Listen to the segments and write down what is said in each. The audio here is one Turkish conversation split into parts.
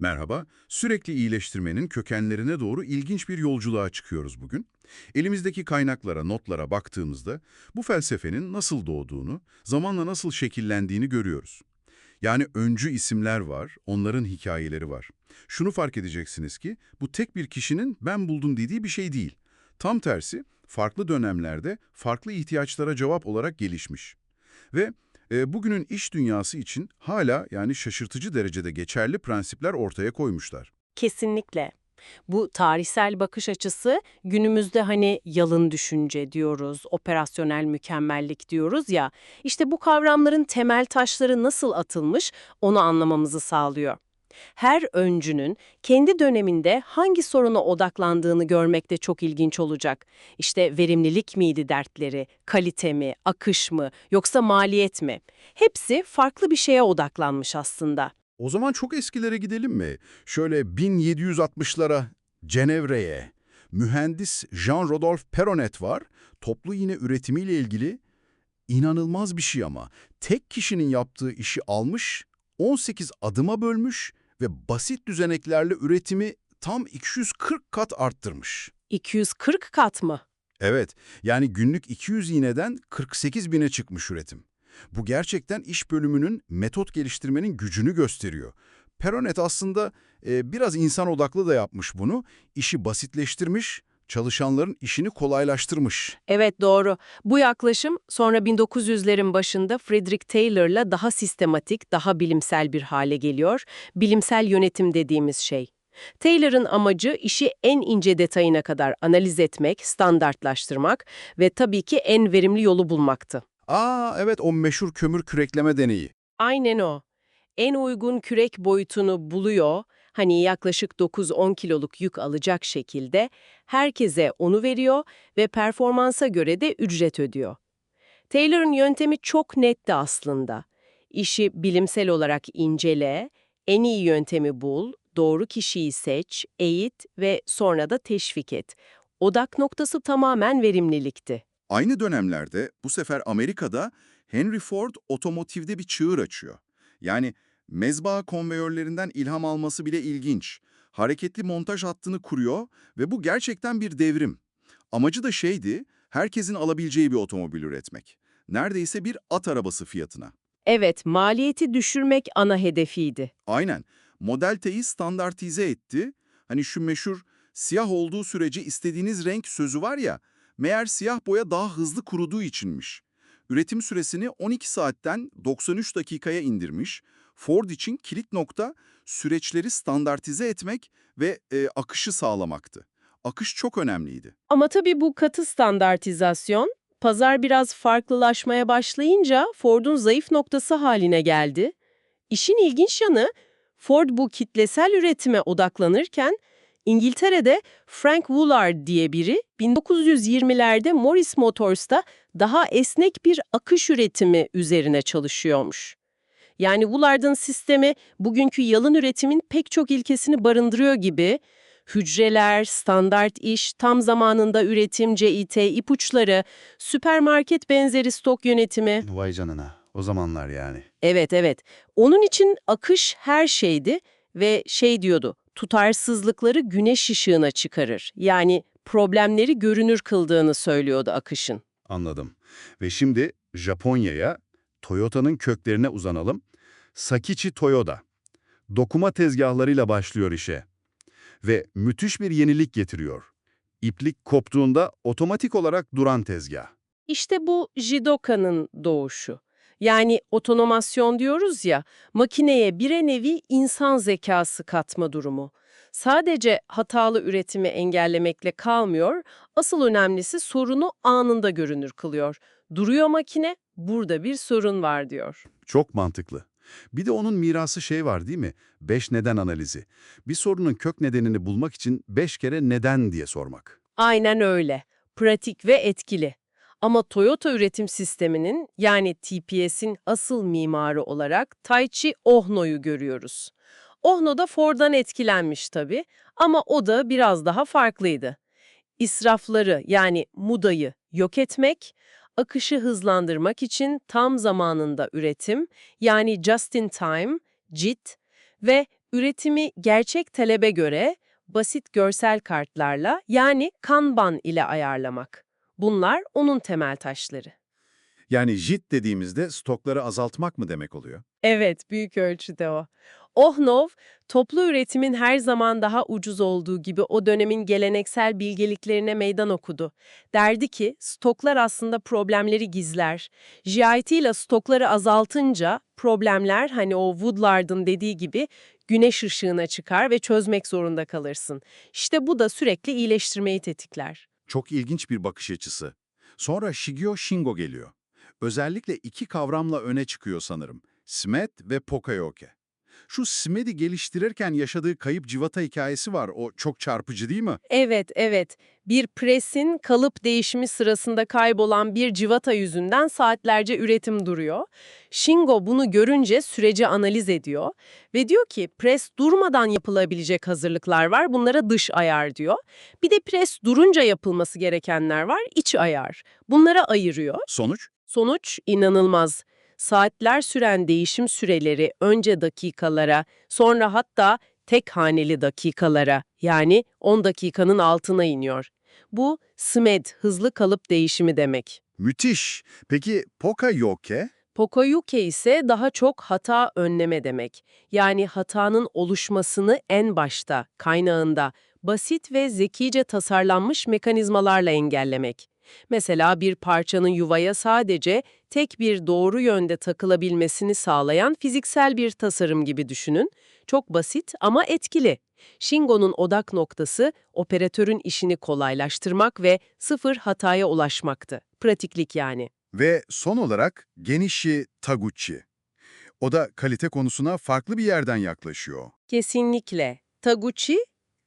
Merhaba, sürekli iyileştirmenin kökenlerine doğru ilginç bir yolculuğa çıkıyoruz bugün. Elimizdeki kaynaklara, notlara baktığımızda bu felsefenin nasıl doğduğunu, zamanla nasıl şekillendiğini görüyoruz. Yani öncü isimler var, onların hikayeleri var. Şunu fark edeceksiniz ki bu tek bir kişinin ben buldum dediği bir şey değil. Tam tersi, farklı dönemlerde farklı ihtiyaçlara cevap olarak gelişmiş. Ve e, bugünün iş dünyası için hala yani şaşırtıcı derecede geçerli prensipler ortaya koymuşlar. Kesinlikle. Bu tarihsel bakış açısı günümüzde hani yalın düşünce diyoruz, operasyonel mükemmellik diyoruz ya, işte bu kavramların temel taşları nasıl atılmış onu anlamamızı sağlıyor. Her öncünün kendi döneminde hangi soruna odaklandığını görmek de çok ilginç olacak. İşte verimlilik miydi dertleri, kalite mi, akış mı, yoksa maliyet mi? Hepsi farklı bir şeye odaklanmış aslında. O zaman çok eskilere gidelim mi? Şöyle 1760'lara, Cenevre'ye. Mühendis Jean-Rodolphe Perronet var. Toplu iğne üretimiyle ilgili inanılmaz bir şey ama. Tek kişinin yaptığı işi almış, 18 adıma bölmüş ve basit düzeneklerle üretimi tam 240 kat arttırmış. 240 kat mı? Evet, yani günlük 200 iğneden 48 bine çıkmış üretim. Bu gerçekten iş bölümünün metot geliştirmenin gücünü gösteriyor. Peronet aslında e, biraz insan odaklı da yapmış bunu. İşi basitleştirmiş, çalışanların işini kolaylaştırmış. Evet doğru. Bu yaklaşım sonra 1900'lerin başında Frederick Taylor'la daha sistematik, daha bilimsel bir hale geliyor. Bilimsel yönetim dediğimiz şey. Taylor'ın amacı işi en ince detayına kadar analiz etmek, standartlaştırmak ve tabii ki en verimli yolu bulmaktı. Aa evet o meşhur kömür kürekleme deneyi. Aynen o. En uygun kürek boyutunu buluyor, hani yaklaşık 9-10 kiloluk yük alacak şekilde herkese onu veriyor ve performansa göre de ücret ödüyor. Taylor'ın yöntemi çok netti aslında. İşi bilimsel olarak incele, en iyi yöntemi bul, doğru kişiyi seç, eğit ve sonra da teşvik et. Odak noktası tamamen verimlilikti. Aynı dönemlerde bu sefer Amerika'da Henry Ford otomotivde bir çığır açıyor. Yani mezba konveyörlerinden ilham alması bile ilginç. Hareketli montaj hattını kuruyor ve bu gerçekten bir devrim. Amacı da şeydi, herkesin alabileceği bir otomobil üretmek. Neredeyse bir at arabası fiyatına. Evet, maliyeti düşürmek ana hedefiydi. Aynen. Model T'yi standartize etti. Hani şu meşhur siyah olduğu sürece istediğiniz renk sözü var ya, meğer siyah boya daha hızlı kuruduğu içinmiş. Üretim süresini 12 saatten 93 dakikaya indirmiş. Ford için kilit nokta süreçleri standartize etmek ve e, akışı sağlamaktı. Akış çok önemliydi. Ama tabii bu katı standartizasyon, pazar biraz farklılaşmaya başlayınca Ford'un zayıf noktası haline geldi. İşin ilginç yanı, Ford bu kitlesel üretime odaklanırken, İngiltere'de Frank Woolard diye biri 1920'lerde Morris Motors'ta daha esnek bir akış üretimi üzerine çalışıyormuş. Yani Woolard'ın sistemi bugünkü yalın üretimin pek çok ilkesini barındırıyor gibi hücreler, standart iş, tam zamanında üretim, CIT, ipuçları, süpermarket benzeri stok yönetimi. Vay canına. O zamanlar yani. Evet evet. Onun için akış her şeydi ve şey diyordu, tutarsızlıkları güneş ışığına çıkarır. Yani problemleri görünür kıldığını söylüyordu akışın. Anladım. Ve şimdi Japonya'ya, Toyota'nın köklerine uzanalım. Sakichi Toyoda. Dokuma tezgahlarıyla başlıyor işe. Ve müthiş bir yenilik getiriyor. İplik koptuğunda otomatik olarak duran tezgah. İşte bu Jidoka'nın doğuşu. Yani otonomasyon diyoruz ya, makineye bir nevi insan zekası katma durumu. Sadece hatalı üretimi engellemekle kalmıyor, asıl önemlisi sorunu anında görünür kılıyor. Duruyor makine, burada bir sorun var diyor. Çok mantıklı. Bir de onun mirası şey var değil mi? Beş neden analizi. Bir sorunun kök nedenini bulmak için beş kere neden diye sormak. Aynen öyle. Pratik ve etkili. Ama Toyota üretim sisteminin yani TPS'in asıl mimarı olarak Taichi Ohno'yu görüyoruz. Ohno da Ford'dan etkilenmiş tabii ama o da biraz daha farklıydı. İsrafları yani mudayı yok etmek, akışı hızlandırmak için tam zamanında üretim yani just in time, JIT ve Üretimi gerçek talebe göre basit görsel kartlarla yani Kanban ile ayarlamak. Bunlar onun temel taşları. Yani JIT dediğimizde stokları azaltmak mı demek oluyor? Evet, büyük ölçüde o. Ohnov, toplu üretimin her zaman daha ucuz olduğu gibi o dönemin geleneksel bilgeliklerine meydan okudu. Derdi ki, stoklar aslında problemleri gizler. JIT ile stokları azaltınca problemler hani o Woodlard'ın dediği gibi güneş ışığına çıkar ve çözmek zorunda kalırsın. İşte bu da sürekli iyileştirmeyi tetikler. Çok ilginç bir bakış açısı. Sonra Shigeo Shingo geliyor. Özellikle iki kavramla öne çıkıyor sanırım. SMED ve Pokayoke. Şu SMED'i geliştirirken yaşadığı kayıp civata hikayesi var. O çok çarpıcı değil mi? Evet, evet. Bir presin kalıp değişimi sırasında kaybolan bir civata yüzünden saatlerce üretim duruyor. Shingo bunu görünce süreci analiz ediyor ve diyor ki pres durmadan yapılabilecek hazırlıklar var, bunlara dış ayar diyor. Bir de pres durunca yapılması gerekenler var, iç ayar. Bunlara ayırıyor. Sonuç? Sonuç inanılmaz. Saatler süren değişim süreleri önce dakikalara, sonra hatta tek haneli dakikalara yani 10 dakikanın altına iniyor. Bu SMED, hızlı kalıp değişimi demek. Müthiş. Peki Pokayoke? Pokoyuke ise daha çok hata önleme demek. Yani hatanın oluşmasını en başta, kaynağında, basit ve zekice tasarlanmış mekanizmalarla engellemek. Mesela bir parçanın yuvaya sadece tek bir doğru yönde takılabilmesini sağlayan fiziksel bir tasarım gibi düşünün. Çok basit ama etkili. Shingo'nun odak noktası operatörün işini kolaylaştırmak ve sıfır hataya ulaşmaktı. Pratiklik yani. Ve son olarak Genishi Taguchi. O da kalite konusuna farklı bir yerden yaklaşıyor. Kesinlikle. Taguchi,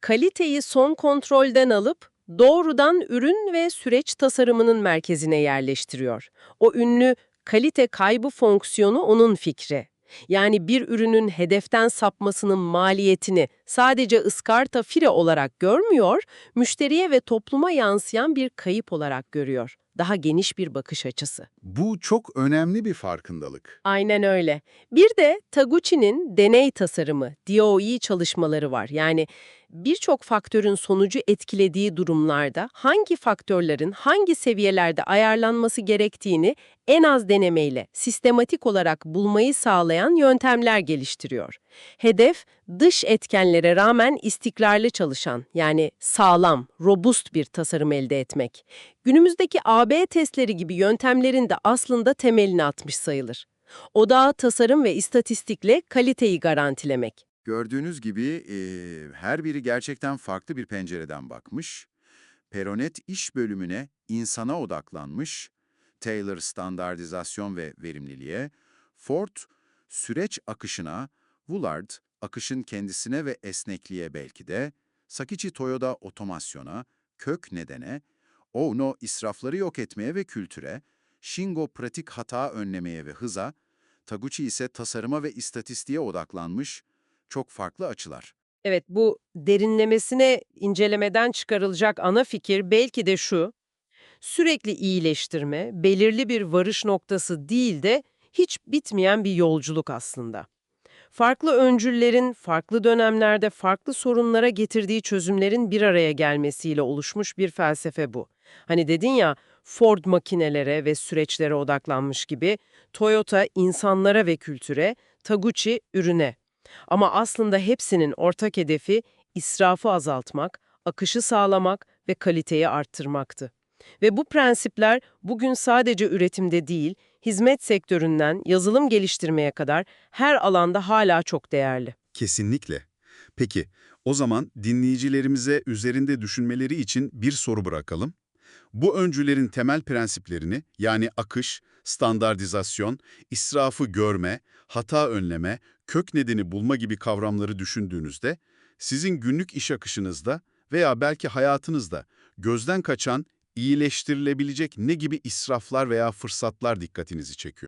kaliteyi son kontrolden alıp doğrudan ürün ve süreç tasarımının merkezine yerleştiriyor. O ünlü kalite kaybı fonksiyonu onun fikri. Yani bir ürünün hedeften sapmasının maliyetini sadece ıskarta fire olarak görmüyor, müşteriye ve topluma yansıyan bir kayıp olarak görüyor. Daha geniş bir bakış açısı. Bu çok önemli bir farkındalık. Aynen öyle. Bir de Taguchi'nin deney tasarımı, DOE çalışmaları var. Yani birçok faktörün sonucu etkilediği durumlarda hangi faktörlerin hangi seviyelerde ayarlanması gerektiğini en az denemeyle sistematik olarak bulmayı sağlayan yöntemler geliştiriyor. Hedef dış etkenlere rağmen istikrarlı çalışan yani sağlam, robust bir tasarım elde etmek. Günümüzdeki AB testleri gibi yöntemlerin de aslında temelini atmış sayılır. Odağı tasarım ve istatistikle kaliteyi garantilemek. Gördüğünüz gibi e, her biri gerçekten farklı bir pencereden bakmış. Peronet iş bölümüne insana odaklanmış, Taylor standartizasyon ve verimliliğe, Ford süreç akışına, Woolard akışın kendisine ve esnekliğe belki de, Sakichi Toyoda otomasyona, kök nedene, Ono israfları yok etmeye ve kültüre, Shingo pratik hata önlemeye ve hıza, Taguchi ise tasarıma ve istatistiğe odaklanmış, çok farklı açılar. Evet, bu derinlemesine incelemeden çıkarılacak ana fikir belki de şu, sürekli iyileştirme, belirli bir varış noktası değil de hiç bitmeyen bir yolculuk aslında. Farklı öncüllerin, farklı dönemlerde farklı sorunlara getirdiği çözümlerin bir araya gelmesiyle oluşmuş bir felsefe bu. Hani dedin ya, Ford makinelere ve süreçlere odaklanmış gibi, Toyota insanlara ve kültüre, Taguchi ürüne. Ama aslında hepsinin ortak hedefi israfı azaltmak, akışı sağlamak ve kaliteyi arttırmaktı. Ve bu prensipler bugün sadece üretimde değil, hizmet sektöründen yazılım geliştirmeye kadar her alanda hala çok değerli. Kesinlikle. Peki, o zaman dinleyicilerimize üzerinde düşünmeleri için bir soru bırakalım. Bu öncülerin temel prensiplerini yani akış, standartizasyon, israfı görme, hata önleme, kök nedeni bulma gibi kavramları düşündüğünüzde sizin günlük iş akışınızda veya belki hayatınızda gözden kaçan, iyileştirilebilecek ne gibi israflar veya fırsatlar dikkatinizi çekiyor?